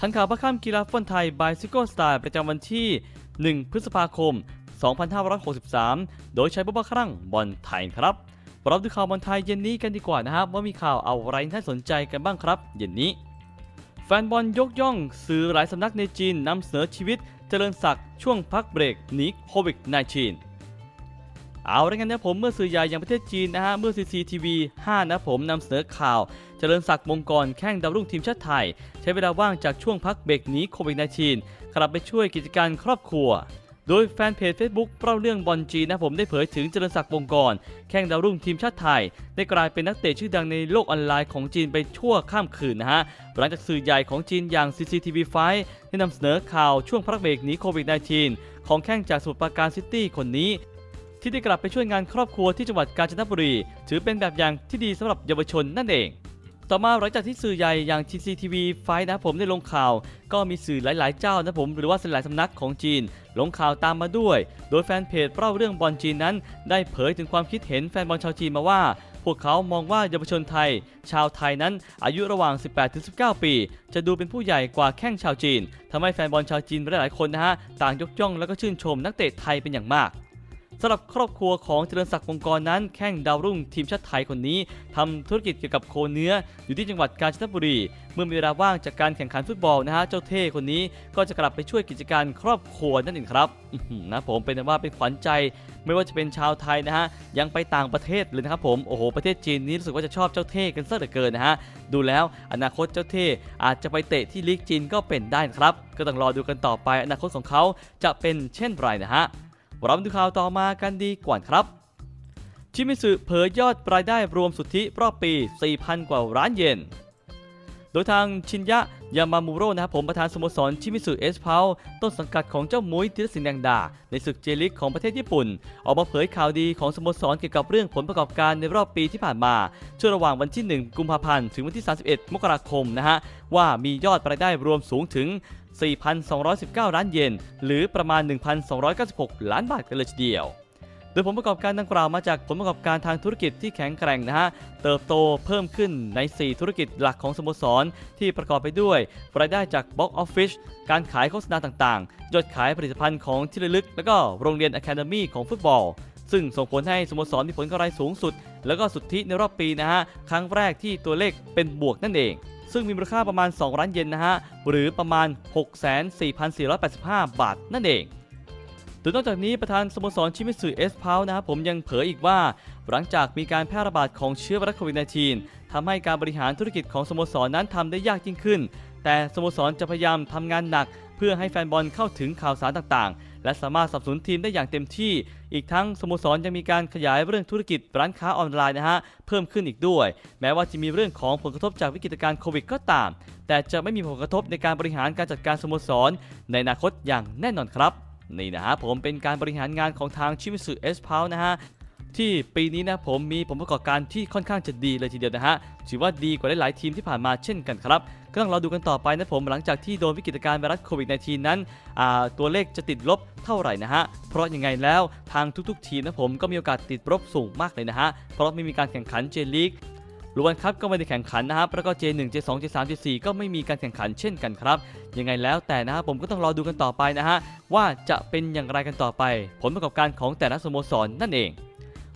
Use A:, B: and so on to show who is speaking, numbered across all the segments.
A: ทันข่าวพระข้ามกีฬาฟุตบอลไทยบายซิโก้สไตล์ประจำวันที่ 1 พฤษภาคม 2563 โดยใช้บุบครั่งบอลไทยครับเราดูข่าวบอลไทยเย็นนี้กันดีกว่านะครับ ว่ามีข่าวอะไรน่าสนใจกันบ้างครับ เย็นนี้ แฟนบอลยกย่องสื่อหลายสำนักในจีนนำเสนอชีวิตเจริญศักดิ์ช่วงพักเบรกหนีโควิด -19 เอาละกันนะผมเมื่อสื่อใหญ่อย่างประเทศจีนนะฮะเมื่อ CCTV 5 นะผมนำเสนอข่าว เจริญศักดิ์มงกรแข้งดาวรุ่งทีมชาติไทย ใช้เวลาว่างจากช่วงพักเบรกหนีโควิด -19 กลับไปช่วยกิจการครอบครัวโดยแฟนเพจ Facebook เล่าเรื่องบอลจีนนะผมได้เผยถึงเจริญศักดิ์วงกรแข้งดาวรุ่งทีมชาติไทย ได้กลายเป็นนักเตะชื่อดังในโลกออนไลน์ของจีนไปชั่วข้ามคืนนะฮะ หลังจากสื่อใหญ่ของจีนอย่าง CCTV5 ได้นำเสนอข่าวช่วงพักเบรกหนีโควิด -19 ของแข้งจากสมุทรปราการซิตี้คนนี้ ที่ได้กลับไปช่วยงานครอบครัวที่จังหวัดกาญจนบุรี ถือเป็นแบบอย่างที่ดีสำหรับเยาวชนนั่นเอง ต่อมาหลังจากที่สื่อใหญ่อย่าง TCTV ไฟนะผมได้ลงข่าว ก็มีสื่อหลาย ๆ เจ้านะผมหรือว่าสื่อหลายสำนักของจีน ลงข่าวตามมาด้วย โดยแฟนเพจเล่าเรื่องบอลจีนนั้น ได้เผยถึงความคิดเห็นแฟนบอลชาวจีนมาว่าพวกเขามองว่าเยาวชนไทย ชาวไทยนั้นอายุระหว่าง 18-19 ปี จะดูเป็นผู้ใหญ่กว่าแข้งชาวจีนทำให้แฟนบอลชาวจีนหลายๆคนนะฮะ ต่างยกย่องแล้วก็ชื่นชมนักเตะไทยเป็นอย่างมาก สำหรับครอบครัวของเจริญศักดิ์วงกรนั้น แข้งดาวรุ่งทีมชาติไทยคนนี้ทำธุรกิจเกี่ยวกับโคเนื้อ อยู่ที่จังหวัดกาญจนบุรี เมื่อมีเวลาว่างจากการแข่งขันฟุตบอลนะฮะเจ้าเท่คนนี้ก็จะกลับไปช่วยกิจการครอบครัวนั่นเองครับนะผมเป็นว่าเป็นขวัญใจไม่ว่าจะเป็นชาวไทยนะฮะยังไปต่างประเทศเลยนะครับผมโอ้โหประเทศจีนนี้รู้สึกว่าจะชอบเจ้าเท่กันซะเหลือเกินนะฮะดูแล้วอนาคตเจ้าเท่อาจจะไปเตะที่ลีกจีนก็เป็นได้นะครับ ก็ต้องรอดูกันต่อไปอนาคตของเขาจะเป็นเช่นไรนะฮะ เรามาดูข่าวต่อมากันดีกว่าครับ ชิมิสึเผยยอดรายได้รวมสุทธิรอบปี 4,000 กว่าล้านเยน โดยทางชินยะยามามูโร่นะครับผมประธานสโมสรชิมิสึเอสพาวต้นสังกัดของเจ้ามุ้ยธีรศิลป์แดงดา ในศึกเจลิกของประเทศญี่ปุ่น ออกมาเผยข่าวดีของสโมสรเกี่ยวกับเรื่องผลประกอบการในรอบปีที่ผ่านมา ช่วงระหว่างวันที่ 1 กุมภาพันธ์ ถึงวันที่ 31 มกราคมนะฮะ ว่ามียอดรายได้รวมสูงถึง 4,219 ล้านเยน หรือประมาณ 1,296 ล้านบาทกันเลยทีเดียว โดยผลประกอบการดังกล่าวมาจากผลประกอบการทางธุรกิจที่แข็งแกร่งนะฮะ เติบโตเพิ่มขึ้นใน 4 ธุรกิจหลักของสโมสร ที่ประกอบไปด้วยรายได้จาก Box Office การขายโฆษณาต่างๆ ยอดขายผลิตภัณฑ์ของที่ระลึก แล้วก็โรงเรียน Academy ของฟุตบอลซึ่งส่งผลให้สโมสรมีผลกำไรสูงสุด แล้วก็สุทธิในรอบปีนะฮะ ครั้งแรกที่ตัวเลขเป็นบวกนั่นเอง ซึ่งมีมูลค่าประมาณ 2 ล้านเยนนะฮะ หรือประมาณ 64,485 บาทนั่นเองโดยนอกจากนี้ประธานสโมสรชิมิสึเอสพาวนะครับผมยังเผยอีกว่า หลังจากมีการแพร่ระบาดของเชื้อไวรัสโควิด -19 ทำให้การบริหารธุรกิจของสโมสรนั้นทำได้ยากยิ่งขึ้น แต่สโมสรจะพยายามทำงานหนัก เพื่อให้แฟนบอลเข้าถึงข่าวสารต่างๆ และสามารถสนับสนุนทีมได้อย่างเต็มที่ อีกทั้งสโมสรยังมีการขยายเรื่องธุรกิจร้านค้าออนไลน์นะฮะเพิ่มขึ้นอีกด้วย แม้ว่าจะมีเรื่องของผลกระทบจากวิกฤตการณ์โควิดก็ตาม แต่จะไม่มีผลกระทบในการบริหารการจัดการสโมสร ในอนาคตอย่างแน่นอนครับนี่นะฮะผมเป็นการบริหารงานของทางชิมิสึเอสพาวนะฮะ ที่ปีนี้นะผมมีผลประกอบการที่ค่อนข้างจะดีเลยทีเดียวนะฮะถือว่าดีกว่าหลายๆทีมที่ผ่านมาเช่นกันครับก็ต้องรอดูกันต่อไปนะผมหลังจากที่โดนวิกฤตการณ์ไวรัสโควิด -19 นั้น ตัวเลขจะติดลบเท่าไหร่นะฮะ เพราะยังไงแล้วทางทุกๆ ทีมนะผมก็มีโอกาสติดลบสูงมากเลยนะฮะ เพราะไม่มีการแข่งขันเจลีกลูวันครับก็ไม่ได้แข่งขันนะครับแล้วก็ J1 J2 J3 J4 ก็ไม่มีการแข่งขันเช่นกันครับ ยังไงแล้วแต่นะครับผมก็ต้องรอดูกันต่อไปนะฮะว่าจะเป็นอย่างไรกันต่อไป ผลประกอบการของแต่ละสโมสรนนั่นเอง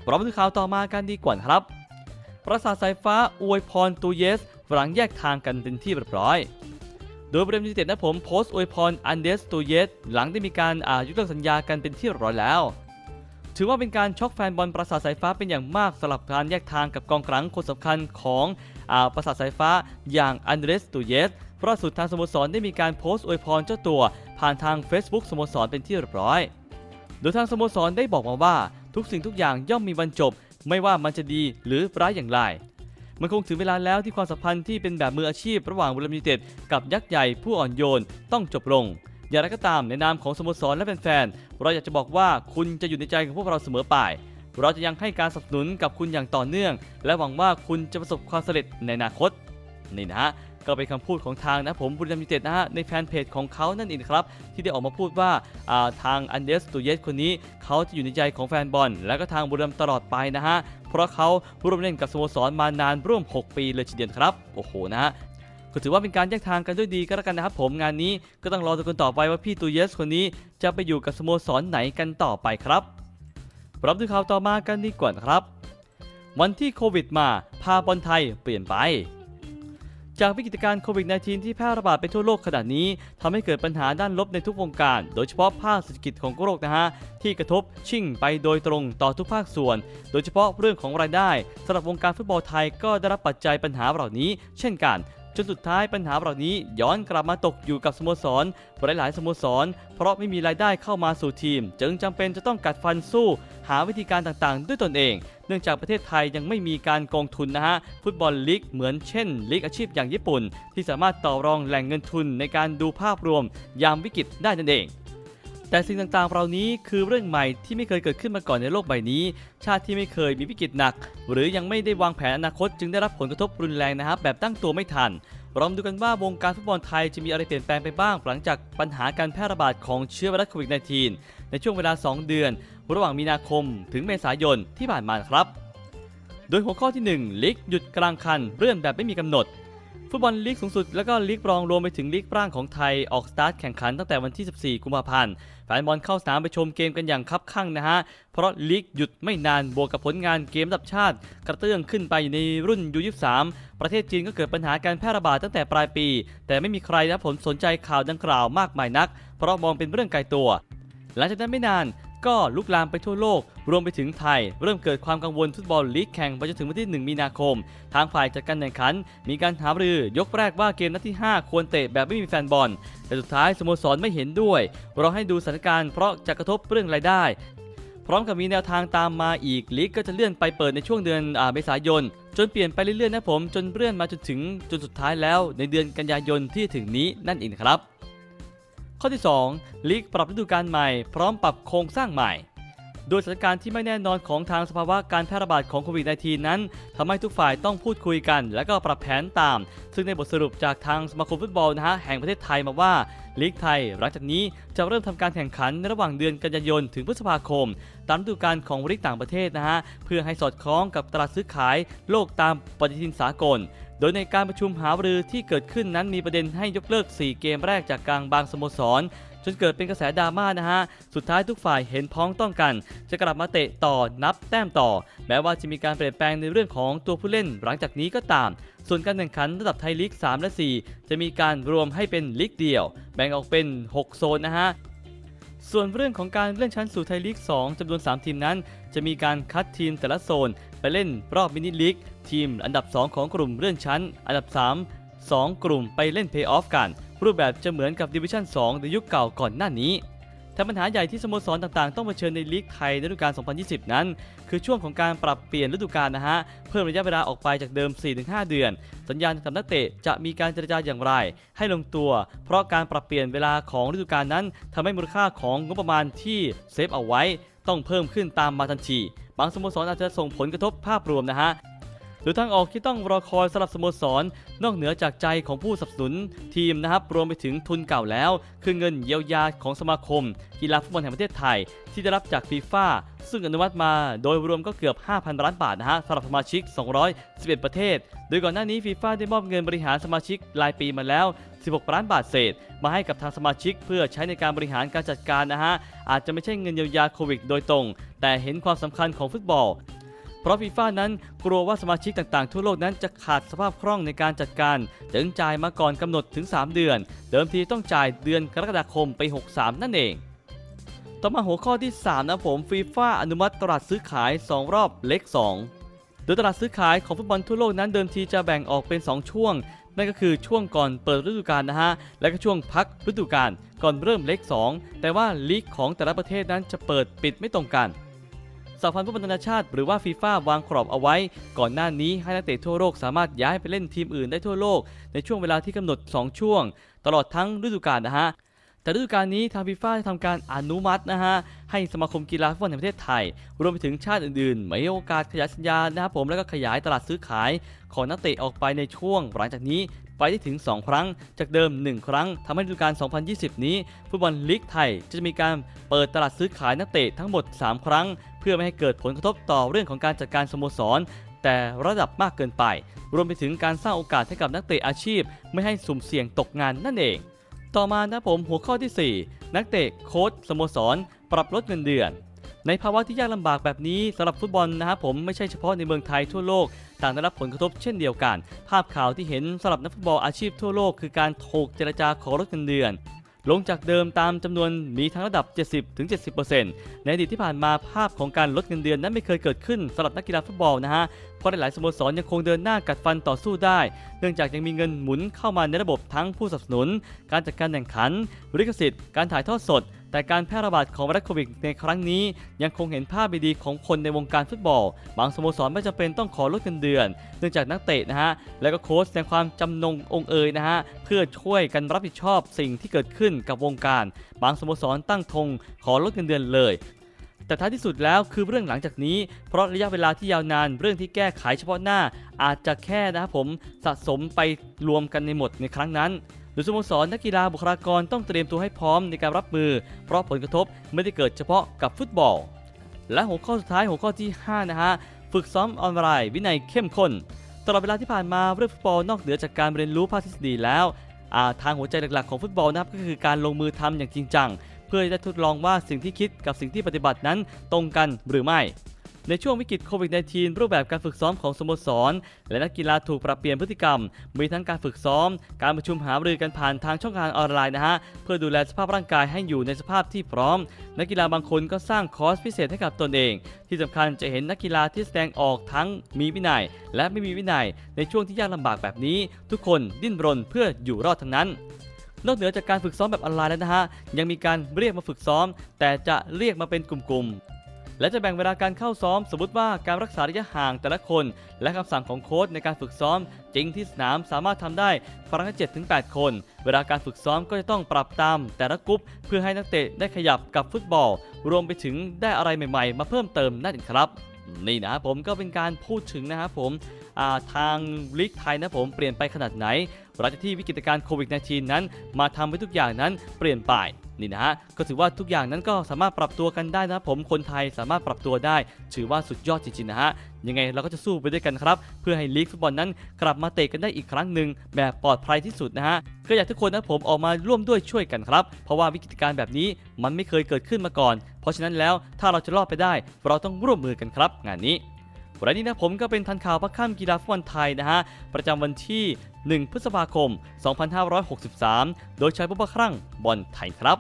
A: เรามาดูข่าวต่อมากันดีกว่าครับ ประสาทสายฟ้าอวยพรตูเยสหลังแยกทางกันเป็นที่เรียบร้อย โดยบริษัทยูเต็ดนะผมโพสต์อวยพรอันเดสตูเยสหลังได้มีการอ่ายกเลิกสัญญากันเป็นที่เรียบร้อยแล้ว ถือว่าเป็นการช็อกแฟนบอลประสาทสายฟ้าเป็นอย่างมากสำหรับการแยกทางกับกองกลางคนสำคัญของอาประสาทสายฟ้าอย่างอันเดรสตูเยสเพราะสุดทางสโมสรได้มีการโพสต์อวยพรเจ้าตัว ผ่านทาง Facebook สโมสรเป็นที่เรียบร้อย โดยทางสโมสรได้บอกมาว่า ทุกสิ่งทุกอย่างย่อมมีวันจบ ไม่ว่ามันจะดีหรือร้ายอย่างไร มันคงถึงเวลาแล้วที่ความสัมพันธ์ที่เป็นแบบมืออาชีพระหว่างบุรีรัมย์ยูไนเต็ดกับยักษ์ใหญ่ผู้อ่อนโยนต้องจบลงอย่างไรก็ตามในนามของสโมสรและแฟนๆ เราอยากจะบอกว่าคุณจะอยู่ในใจของพวกเราเสมอไป เราจะยังให้การสนับสนุนกับคุณอย่างต่อเนื่อง และหวังว่าคุณจะประสบความสำเร็จในอนาคต นี่นะฮะ ก็เป็นคำพูดของทางนะผมบุรีรัมย์ยูเต็ดนะฮะในแฟนเพจของเขานั่นเองครับที่ได้ออกมาพูดว่าาทางอันเดสตูเยสคนนี้เขาจะอยู่ในใจของแฟนบอล และก็ทางบุรีรัมย์ตลอดไปนะฮะเพราะเขาร่วมเล่นกับสโมสรมานานร่วม 6 ปีเลยทีเดียวครับโอ้โหนะฮะก็ถือว่าเป็นการแยกทางกันด้วยดีก็แล้วกันนะครับผมงานนี้ก็ต้องรอดูกันต่อไปว่าพี่ตูเยสคนนี้จะไปอยู่กับสโมสรไหนกันต่อไปครับรับดูข่าวต่อมากันดีกว่านะครับ วันที่โควิดมาพาบอลไทยเปลี่ยนไป จากวิกฤตการณ์โควิด -19 ที่แพร่ระบาดไปทั่วโลกขนาดนี้ทำให้เกิดปัญหาด้านลบในทุกวงการ โดยเฉพาะภาคเศรษฐกิจของโลกนะฮะ ที่กระทบชิ่งไปโดยตรงต่อทุกภาคส่วน โดยเฉพาะเรื่องของรายได้สำหรับวงการฟุตบอลไทยก็ได้รับปัจจัยปัญหาเหล่านี้ เช่นกัน จนสุดท้ายปัญหาเหล่านี้ย้อนกลับมาตกอยู่กับสโมสรหลายๆสโมสร เพราะไม่มีรายได้เข้ามาสู่ทีม จึงจำเป็นจะต้องกัดฟันสู้ หาวิธีการต่างๆ ด้วยตนเอง เนื่องจากประเทศไทยยังไม่มีการกองทุนนะฮะ ฟุตบอลลีกเหมือนเช่นลีกอาชีพอย่างญี่ปุ่น ที่สามารถต่อรองแหล่งเงินทุนในการดูภาพรวม ยามวิกฤตได้นั่นเอง แต่สิ่งต่างๆ เหล่านี้คือเรื่องใหม่ที่ไม่เคยเกิดขึ้นมาก่อนในโลกใบนี้ ชาติที่ไม่เคยมีวิกฤตหนัก หรือยังไม่ได้วางแผนอนาคตจึงได้รับผลกระทบรุนแรงนะครับแบบตั้งตัวไม่ทันเราดูกันว่าวงการฟุตบอลไทยจะมีอะไรเปลี่ยนแปลงไปบ้าง หลังจากปัญหาการแพร่ระบาดของเชื้อไวรัสโควิด -19 ในช่วงเวลา 2 เดือน ระหว่างมีนาคมถึงเมษายนที่ผ่านมาครับ โดยหัวข้อที่ 1ลีกหยุดกลางคันเลื่อนแบบไม่มีกำหนด ฟุตบอลลีกสูงสุดแล้วก็ลีกรองรวมไปถึงลีกร่างของไทยออกสตาร์ทแข่งขันตั้งแต่วันที่ 14 กุมภาพันธ์แฟนบอลเข้าสนามไปชมเกมกันอย่างคับคั่งนะฮะ เพราะลีกหยุดไม่นานบวกกับผลงานเกมระดับชาติ กระเตื้องขึ้นไปอยู่ในรุ่นยู23ประเทศจีนก็เกิดปัญหาการแพร่ระบาดตั้งแต่ปลายปี แต่ไม่มีใครนะผมสนใจข่าวดังกล่าวมากมายนัก เพราะมองเป็นเรื่องไกลตัว หลังจากนั้นไม่นาน ก็ลุกลามไปทั่วโลก รวมไปถึงไทย เริ่มเกิดความกังวลฟุตบอลลีกแข่งไปจนถึงวันที่ 1 มีนาคม ทางฝ่ายจัดการแข่งขัน มีการหารือยกแรกว่าเกมนัดที่ 5 ควรเตะแบบไม่มีแฟนบอล แต่สุดท้ายสโมสรไม่เห็นด้วยเราให้ดูสถานการณ์เพราะจะกระทบเรื่องรายได้ พร้อมกับมีแนวทางตามมาอีกลีกก็จะเลื่อนไปเปิดในช่วงเดือนเมษายนจนเปลี่ยนไปเรื่อยๆนะผมจนเลื่อนมาจนถึงจนสุดท้ายแล้ว ในเดือนกันยายนที่ถึงนี้นั่นเองครับ ข้อที่ 2 ลีกปรับฤดูกาลใหม่ พร้อมปรับโครงสร้างใหม่โดยสถานการณ์ที่ไม่แน่นอนของทางสภาวะการแพร่ระบาดของโควิด -19 นั้นทำให้ทุกฝ่ายต้องพูดคุยกัน และก็ปรับแผนตาม ซึ่งในบทสรุปจากทางสมาคมฟุตบอลนะฮะแห่งประเทศไทยมาว่าลีกไทย หลังจากนี้จะเริ่มทำการแข่งขันในระหว่างเดือนกันยายนถึงพฤษภาคม ตามฤดูกาลของลีกต่างประเทศนะฮะเพื่อให้สอดคล้องกับตลาดซื้อขายโลกตามปฏิทินสากล โดยในการประชุมหารือที่เกิดขึ้นนั้นมีประเด็นให้ยกเลิก 4 เกมแรกจากกลางบางสโมสร จนเกิดเป็นกระแสดราม่านะฮะ สุดท้ายทุกฝ่ายเห็นพ้องต้องกัน จะกลับมาเตะต่อนับแต้มต่อ แม้ว่าจะมีการเปลี่ยนแปลงในเรื่องของตัวผู้เล่นหลังจากนี้ก็ตาม ส่วนการแข่งขันระดับไทยลีก 3 และ 4 จะมีการรวมให้เป็นลีกเดียว แบ่งออกเป็น 6 โซนนะฮะส่วนเรื่องของการเลื่อนชั้นสู่ไทยลีก 2จำนวน 3 ทีมนั้น จะมีการคัดทีมแต่ละโซน ไปเล่นรอบมินิลีกทีมอันดับ 2 ของกลุ่มเลื่อนชั้น อันดับ 3 2 กลุ่มไปเล่นเพย์ออฟกัน รูปแบบจะเหมือนกับดิวิชั่น 2 ในยุคเก่าก่อนหน้านี้แต่ปัญหาใหญ่ที่สโมสรต่างๆ ต้องเผชิญในลีกไทยในฤดูกาล 2020 นั้น คือช่วงของการปรับเปลี่ยนฤดูกาลนะฮะ เพิ่มระยะเวลาออกไปจากเดิม 4-5 เดือน สัญญาณกับนักเตะจะมีการเจรจาอย่างไร ให้ลงตัว เพราะการปรับเปลี่ยนเวลาของฤดูกาลนั้นทำให้มูลค่าของงบประมาณที่เซฟเอาไว้ ต้องเพิ่มขึ้นตามมาทันที บางสโมสรอาจจะส่งผลกระทบภาพรวมนะฮะ หรือทางออกที่ต้องรอคอยสำหรับสโมสร นอกเหนือจากใจของผู้สนับสนุนทีมนะครับรวมไปถึงทุนเก่าแล้ว คือเงินเยียวยาของสมาคม กีฬาฟุตบอลแห่งประเทศไทย ที่ได้รับจากฟีฟ่าซึ่งอนุมัติมาโดยรวมก็เกือบ 5,000 ล้านบาทนะฮะสำหรับสมาชิก 211 ประเทศ โดยก่อนหน้านี้ฟีฟ่าได้มอบเงินบริหารสมาชิกรายปีมาแล้ว 16 ล้านบาทเศษ มาให้กับทางสมาชิกเพื่อใช้ในการบริหารการจัดการนะฮะ อาจจะไม่ใช่เงินเยียวยาโควิดโดยตรง แต่เห็นความสำคัญของฟุตบอล เพราะฟีฟ่านั้นกลัวว่าสมาชิกต่างๆ ทั่วโลกนั้นจะขาดสภาพคล่องในการจัดการ จึงจ่ายมาก่อนกำหนดถึง 3 เดือน เดิมทีต้องจ่ายเดือนกรกฎาคมไป 63 นั่นเองต่อมาหัวข้อที่ 3 นะผมฟีฟ่าอนุมัติตลาดซื้อขาย 2 รอบเล็ก 2 โดยตลาดซื้อขายของฟุตบอลทั่วโลกนั้นเดิมทีจะแบ่งออกเป็น 2 ช่วง นั่นก็คือช่วงก่อนเปิดฤดูกาลนะฮะ และก็ช่วงพักฤดูกาลก่อนเริ่มเล็ก 2 แต่ว่าลีกของแต่ละประเทศนั้นจะเปิดปิดไม่ตรงกัน สหพันธ์ฟุตบอลนานาชาติหรือว่าฟีฟ่าวางกรอบเอาไว้ ก่อนหน้านี้ให้นักเตะทั่วโลกสามารถย้ายไปเล่นทีมอื่นได้ทั่วโลก ในช่วงเวลาที่กำหนด 2 ช่วง ตลอดทั้งฤดูกาลนะฮะ แต่ฤดูกาลนี้ทางฟีฟ่าได้ทำการอนุมัตินะฮะให้สมาคมกีฬาฟุตบอลแห่งประเทศไทย รวมไปถึงชาติอื่นๆมีโอกาสขยายสัญญานะครับผมแล้วก็ขยายตลาดซื้อขายของนักเตะออกไปในช่วงหลังจากนี้ไปได้ถึง 2 ครั้ง จากเดิม 1 ครั้งทำให้ฤดูกาล 2020 นี้ ฟุตบอลลีกไทยจะมีการเปิดตลาดซื้อขายนักเตะทั้งหมด 3 ครั้ง เพื่อไม่ให้เกิดผลกระทบต่อเรื่องของการจัดการสโมสร แต่ระดับมากเกินไป รวมไปถึงการสร้างโอกาสให้กับนักเตะอาชีพ ไม่ให้สุ่มเสี่ยงตกงานนั่นเอง ต่อมานะผมหัวข้อทีสี่ 4 นักเตะโค้ชสโมสร ปรับลดเงินเดือน ในภาวะที่ยากลำบากแบบนี้สำหรับฟุตบอลนะครับผมไม่ใช่เฉพาะในเมืองไทยทั่วโลกต่างได้รับผลกระทบเช่นเดียวกัน ภาพข่าวที่เห็นสำหรับนักฟุตบอลอาชีพทั่วโลก คือการถูกเจรจาขอลดเงินเดือน ลงจากเดิมตามจำนวนมีทั้งระดับ 70-70%ในอดีตที่ผ่านมาภาพของการลดเงินเดือนนั้นไม่เคยเกิดขึ้นสำหรับนักกีฬาฟุตบอลนะฮะเพราะหลายสโมสรยังคงเดินหน้ากัดฟันต่อสู้ได้ เนื่องจากยังมีเงินหมุนเข้ามาในระบบทั้งผู้สนับสนุน การจัดการแข่งขัน ลิขสิทธิ์ การถ่ายทอดสด แต่การแพร่ระบาดของไวรัสโควิดในครั้งนี้ ยังคงเห็นภาพไม่ดีของคนในวงการฟุตบอล บางสโมสรไม่จำเป็นต้องขอลดเงินเดือนเนื่องจากนักเตะนะฮะ และก็โค้ชแสดงความจำนงองเอยนะฮะ เพื่อช่วยกันรับผิดชอบสิ่งที่เกิดขึ้นกับวงการ บางสโมสรตั้งธงขอลดเงินเดือนเลยแต่ท้ายที่สุดแล้วคือเรื่องหลังจากนี้ เพราะระยะเวลาที่ยาวนานเรื่องที่แก้ไขเฉพาะหน้า อาจจะแค่นะครับผมสะสมไปรวมกันในหมดในครั้งนั้น โดยสโมสรนักกีฬาบุคลากรต้องเตรียมตัวให้พร้อมในการรับมือ เพราะผลกระทบไม่ได้เกิดเฉพาะกับฟุตบอล และหัวข้อสุดท้ายหัวข้อที่ 5 นะฮะ ฝึกซ้อมออนไลน์วินัยเข้มข้น ตลอดเวลาที่ผ่านมาเรื่องฟุตบอลนอกเหนือจากการเรียนรู้ภาคทฤษฎีแล้วาทางหัวใจหลักๆของฟุตบอลนะครับก็คือการลงมือทำอย่างจริงจัง เพื่อจะทดลองว่าสิ่งที่คิดกับสิ่งที่ปฏิบัตินั้นตรงกันหรือไม่ ในช่วงวิกฤตโควิด -19 รูปแบบการฝึกซ้อมของสโมสร และนักกีฬาถูกปรับเปลี่ยนพฤติกรรม มีทั้งการฝึกซ้อม การประชุมหารือกันผ่านทางช่องทางออนไลน์นะฮะ เพื่อดูแลสภาพร่างกายให้อยู่ในสภาพที่พร้อม นักกีฬาบางคนก็สร้างคอร์สพิเศษให้กับตนเอง ที่สำคัญจะเห็นนักกีฬาที่แสดงออกทั้งมีวินัย และไม่มีวินัย ในช่วงที่ยากลำบากแบบนี้ ทุกคนดิ้นรนเพื่ออยู่รอดทั้งนั้นนอกเหนือจากการฝึกซ้อมแบบออนไลน์แล้วนะฮะ ยังมีการเรียกมาฝึกซ้อม แต่จะเรียกมาเป็นกลุ่มๆ และจะแบ่งเวลาการเข้าซ้อม สมมติว่าการรักษาระยะห่างแต่ละคน และคำสั่งของโค้ชในการฝึกซ้อม จริงที่สนามสามารถทำได้ครั้งละ7ถึง8คน เวลาการฝึกซ้อมก็จะต้องปรับตาม แต่ละกรุ๊ปเพื่อให้นักเตะได้ขยับกับฟุตบอล รวมไปถึงได้อะไรใหม่ๆ มาเพิ่มเติมนั่นเองครับ นี่นะครับผมก็เป็นการพูดถึงนะครับผมาทางลีกไทยนะผมเปลี่ยนไปขนาดไหนหลังจากที่วิกฤตการณ์โควิด -19 นั้น มาทำให้ทุกอย่างนั้นเปลี่ยนไป นี่นะฮะก็ถือว่าทุกอย่างนั้นก็สามารถปรับตัวกันได้นะผมคนไทยสามารถปรับตัวได้ ถือว่าสุดยอดจริงๆนะฮะยังไงเราก็จะสู้ไปด้วยกันครับ เพื่อให้ลีกฟุตบอลนั้นกลับมาเตะกันได้อีกครั้งหนึ่งแบบปลอดภัยที่สุดนะฮะก็อยากทุกคนนะผมออกมาร่วมด้วยช่วยกันครับ เพราะว่าวิกฤตการณ์แบบนี้มันไม่เคยเกิดขึ้นมาก่อน เพราะฉะนั้นแล้วถ้าเราจะรอดไปได้ เราต้องร่วมมือกันครับ งานนี้ วันนี้นะผมก็เป็นทันข่าวพักข้ามกีฬาฟุตบอลไทยนะฮะ ประจำวันที่ 1 พฤษภาคม 2563 โดยใช้ปุ๊บครั่งบอลไทยครับ